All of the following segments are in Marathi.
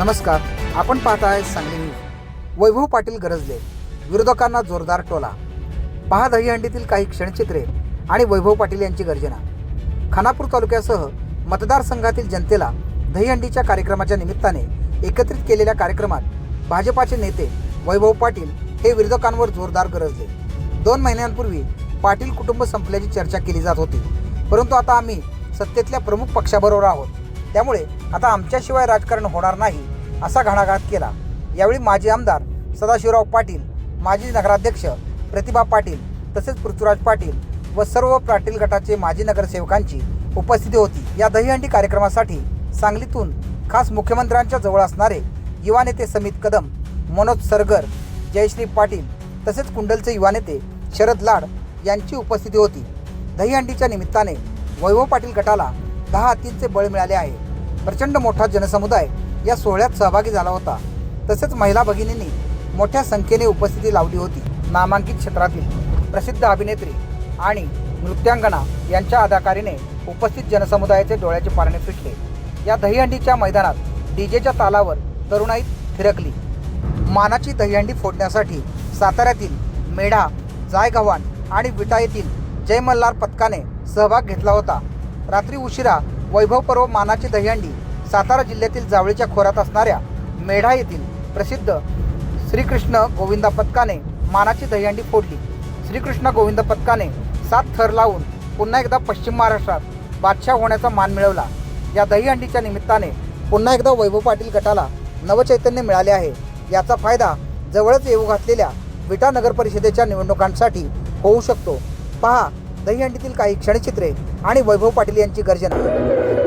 नमस्कार आपण पाहताय सांगली न्यूज. वैभव पाटील गरजले विरोधकांना जोरदार टोला. पहा दहीहंडीतील काही क्षणचित्रे आणि वैभव पाटील यांची गर्जना. खानापूर तालुक्यासह मतदारसंघातील जनतेला दहीहंडीच्या कार्यक्रमाच्या निमित्ताने एकत्रित केलेल्या कार्यक्रमात भाजपाचे नेते वैभव पाटील हे विरोधकांवर जोरदार गरजले. दोन महिन्यांपूर्वी पाटील कुटुंब संपल्याची चर्चा केली जात होती. परंतु आता आम्ही सत्तेतल्या प्रमुख पक्षाबरोबर आहोत. त्यामुळे आता आमच्याशिवाय राजकारण होणार नाही असा घणाघात केला. यावेळी माजी आमदार सदाशिवराव पाटील माजी नगराध्यक्ष प्रतिभा पाटील तसेच पृथ्वीराज पाटील व सर्व पाटील गटाचे माजी नगरसेवकांची उपस्थिती होती. या दहीहंडी कार्यक्रमासाठी सांगलीतून खास मुख्यमंत्र्यांच्या जवळ असणारे युवा नेते समित कदम मनोज सरगर जयश्री पाटील तसेच कुंडलचे युवा नेते शरद लाड यांची उपस्थिती होती. दहीहंडीच्या निमित्ताने वैभव पाटील गटाला दहा हत्तींचे बळ मिळाले आहे. प्रचंड मोठा जनसमुदाय या सोहळ्यात सहभागी झाला होता. तसेच महिला भगिनींनी मोठ्या संख्येने उपस्थिती लावली होती. नामांकित क्षेत्रातील प्रसिद्ध अभिनेत्री आणि नृत्यांगना यांच्या अदाकारीने उपस्थित जनसमुदायाचे डोळ्याचे पारणे फिटले या दहीहंडीच्या मैदानात डीजेच्या तालावर तरुणाई थिरकली. मानाची दहीहंडी फोडण्यासाठी साताऱ्यातील मेढा जायगव्हाण आणि विटा येथील जय मल्हार पथकाने सहभाग घेतला होता. रात्री उशिरा वैभव पर्व मानाची दहीहंडी सातारा जिल्ह्यातील जावळीच्या खोऱ्यात असणाऱ्या मेढा येथील प्रसिद्ध श्रीकृष्ण गोविंदा पथकाने मानाची दहीहंडी फोडली. श्रीकृष्ण गोविंद पथकाने सात थर लावून पुन्हा एकदा पश्चिम महाराष्ट्रात बादशाह होण्याचा मान मिळवला. या दहीहंडीच्या निमित्ताने पुन्हा एकदा वैभव पाटील गटाला नवचैतन्य मिळाले आहे. याचा फायदा जवळच येऊ घातलेल्या विटा नगर परिषदेच्या निवडणुकांसाठी होऊ शकतो. पहा दहीहंडीतील काही क्षणचित्रे आणि वैभव पाटील यांची गर्जना.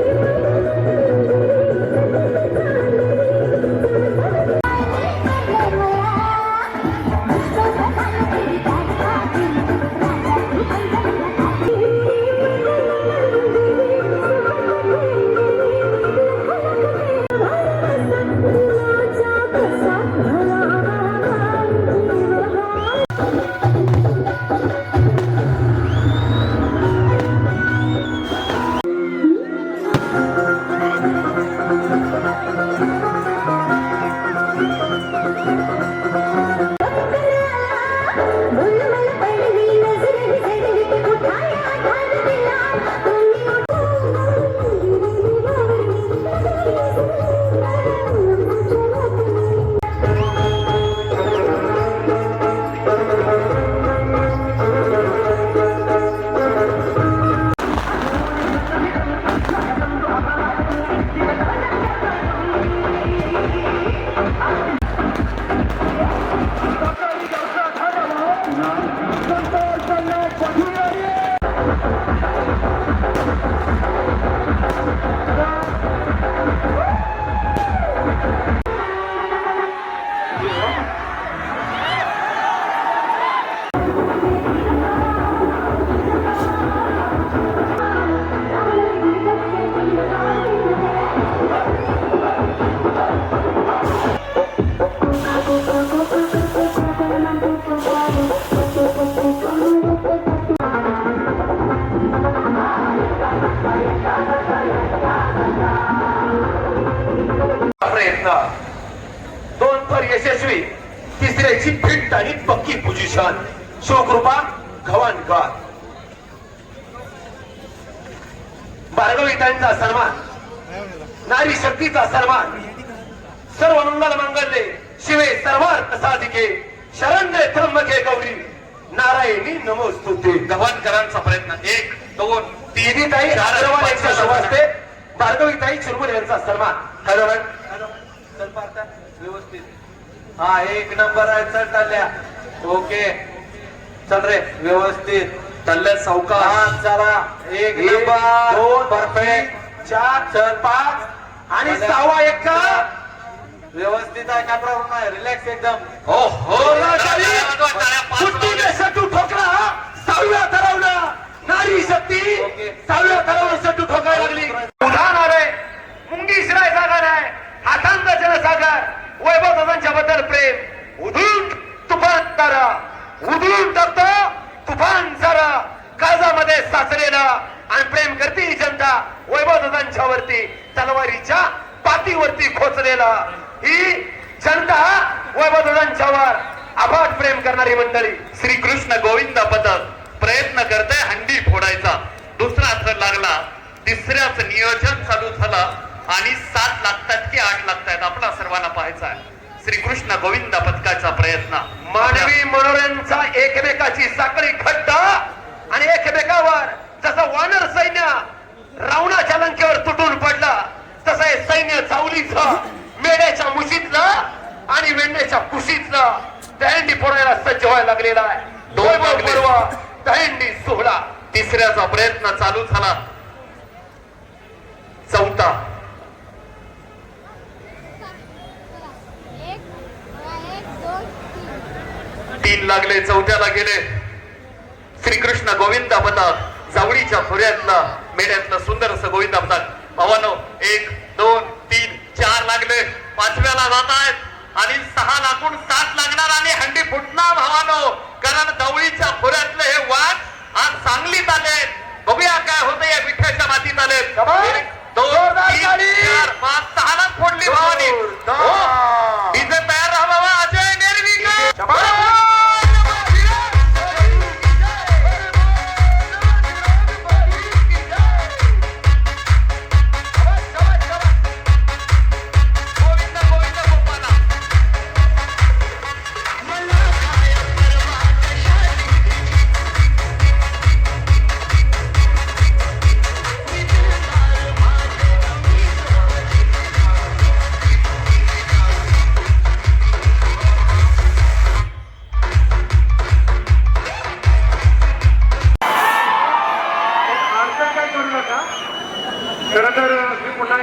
तिसऱ्याची फिट आणि पक्की पोझिशन शिवकृपा गवाणकर बारगवितांचा सन्मान। नारी शक्तीचा सन्मान। सर्व मंगल मंगल्ये शिवे सर्वार्थ साधिके शरण्य त्र्यंबके गौरी। नारायणी नमोस्तुते। गव्हाणकरांचा प्रयत्न. एक दोन तिन्ही ताई राजरवाल यांच्या शुभास्ते भार्गवीताई चिरमुल यांचा सन्मान. पाहता व्यवस्थित. हा एक नंबर आहे चल टाल्या ओके. चल रे. व्यवस्थित. तल्ल्या हा सावकार चला. एक नंबर. दोन परफेक्ट चार चल पाच. आणि सहावा एक का? व्यवस्थित आहे काय प्रॉब्लेम नाही रिलॅक्स एकदम. हो हो. कुट्टूने सटू ठोकला. सहाव्या ठरवला नारी शक्ती. सहाव्या ठरवून सटू ठोकायला लागली. पुन्हा नारे मुंगी शिराय सागर आहे छातीवरती ही जनता वैभवदादांच्यावर अफाट प्रेम करणारी मंडळी. श्री कृष्ण गोविंद पदक प्रयत्न करते हंडी फोडायचा. दुसरा थर लागला. तिसऱ्याच नियोजन चालू झालं. आणि सात लागतात की आठ लागतात आपला सर्वांना पाहायचा आहे. श्रीकृष्ण गोविंद पदकाचा प्रयत्न. मानवी मनोरंजनचा एकमेकाची साखळी लागलेला आहे. दोन. पर्व दहंडी सोहळा तिसऱ्याचा प्रयत्न चालू झाला. चौथा. तीन लागले चौथ्याला गेले. श्रीकृष्ण गोविंद पदक जावळीच्या खोऱ्यातलं मेढ्यातलं सुंदर असं गोविंद पदक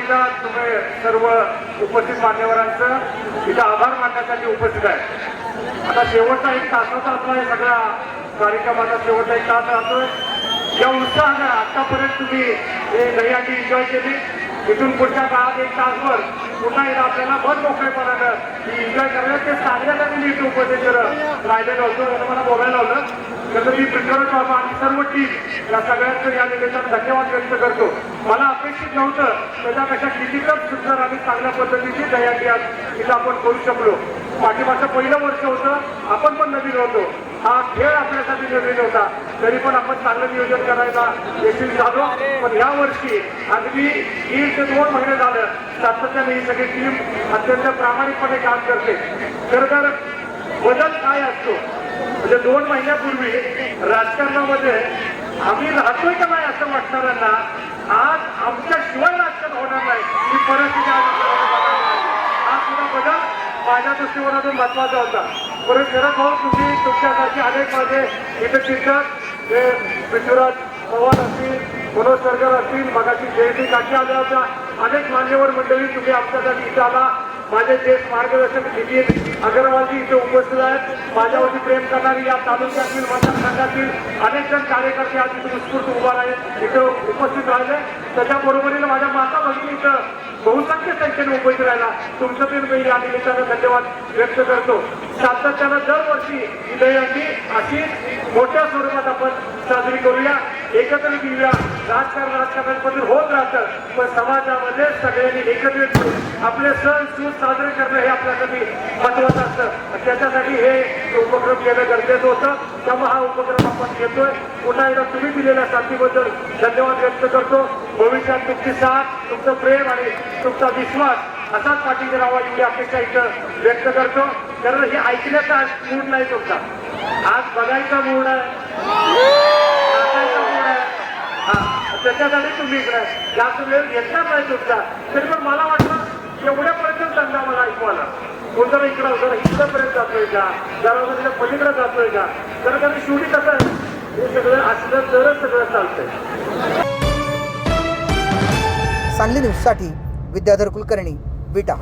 एकदा तुम्ही सर्व उपस्थित मान्यवरांचं इथं आभार मानण्यासाठी उपस्थित आहे. आता शेवटचा एक तासाचा आपला या सगळ्या कार्यक्रमाचा शेवटचा एक तास राहतोय. या उत्साहानं आतापर्यंत तुम्ही हे दहीहंडी एन्जॉय केली. इथून पुढच्या काळात एक तासभर पुन्हा एकदा आपल्याला मन मोकळेपणानं ही एन्जॉय करायला. ते सांगण्यासाठी मी इथे उपस्थित राहिलेलो होतो मला बोलायला लावलं. तसं मी बाबा आणि सर्व टीम या सगळ्यांचं या निमित्तानं धन्यवाद व्यक्त करतो. मला अपेक्षित नव्हतं त्याच्यापेक्षा कितीतच सुंदर आणि चांगल्या पद्धतीची तयारी आज इथं आपण करू शकलो. पाठीमागचं पहिलं वर्ष होतं आपण पण नवीन होतो. हा खेळ आपल्यासाठी नवीन होता. तरी पण आपण चांगलं नियोजन करायला यशस्वी झालो. पण या वर्षी अगदी दीड ते दोन महिने झालं सातत्याने ही सगळी टीम अत्यंत प्रामाणिकपणे काम करते. खरं तर बदल काय असतो? म्हणजे दोन महिन्यापूर्वी राजकारणामध्ये आम्ही राहतोय का नाही असं वाटणाऱ्यांना आज आमच्या शिवाय राजकारण होणार नाही. ही परिस्थिती आज हा सुद्धा बदल माझ्या दृष्टिकोनातून महत्त्वाचा होता. परत शरद भाऊ तुम्ही तुमच्यासाठी अनेक माझे इथे शिक्षक हे पृथ्वीराज पवार असतील मनोज सरकार असतील मगाशी जयंती काठी आल्या होत्या. अनेक मान्यवर मंडळी तुम्ही आमच्यासाठी इथे आला. माझे ज्येष्ठ मार्गदर्शक नितीन अगरवालजी इथे उपस्थित आहेत. माझ्यावरती प्रेम करणारी या तालुक्यातील मतदारसंघातील अनेक जण कार्यकर्ते आज इथे उत्स्फूर्त उभा आहेत इथे उपस्थित राहिले. त्याच्या बरोबरीने माझ्या माता भगिनी इथं बहुसंख्य संख्येने उपस्थित राहिला. तुमचं पण मी या निमित्तानं धन्यवाद व्यक्त करतो. सातत्यानं दरवर्षी ही दहीहंडी अशी मोठ्या स्वरूपात आपण साजरी करूया. एकत्रित येऊया राजकारण राजकारणामध्ये होत राहतं. पण समाजामध्ये सगळ्यांनी एकत्रित येऊन आपले सण सूत साजरे करणं हे आपल्यासाठी महत्वाचं असतं. त्याच्यासाठी हे उपक्रम केलं गरजेचं होतं. त्यामुळे हा उपक्रम आपण घेतोय. पुन्हा एकदा तुम्ही दिलेल्या साथीबद्दल धन्यवाद व्यक्त करतो. भविष्यात तुमची साथ तुमचं प्रेम आणि तुमचा विश्वास असाच पाठीशी राहावा एवढी अपेक्षा इथं व्यक्त करतो. कारण हे ऐकण्याचा मूड नाही तुमचा. आज बघायचा मूड आहे नाचायचा मूड आहे हा त्याच्यासाठी तुम्ही इकडे जास्त वेळ घेतला नाही तुमचा. तरी पण मला वाटलं एवढ्यापर्यंत चांगला मला ऐकू आला कोण जरा इकडं जरा इकडंपर्यंत जातोय का? जरा तिच्या पलीकडे जातोय का? तर कारण शेवटी कसं आहे? हे सगळं असलं तरच सगळं चालतंय. सांगली न्यूजसाठी विद्याधर कुलकर्णी विटा.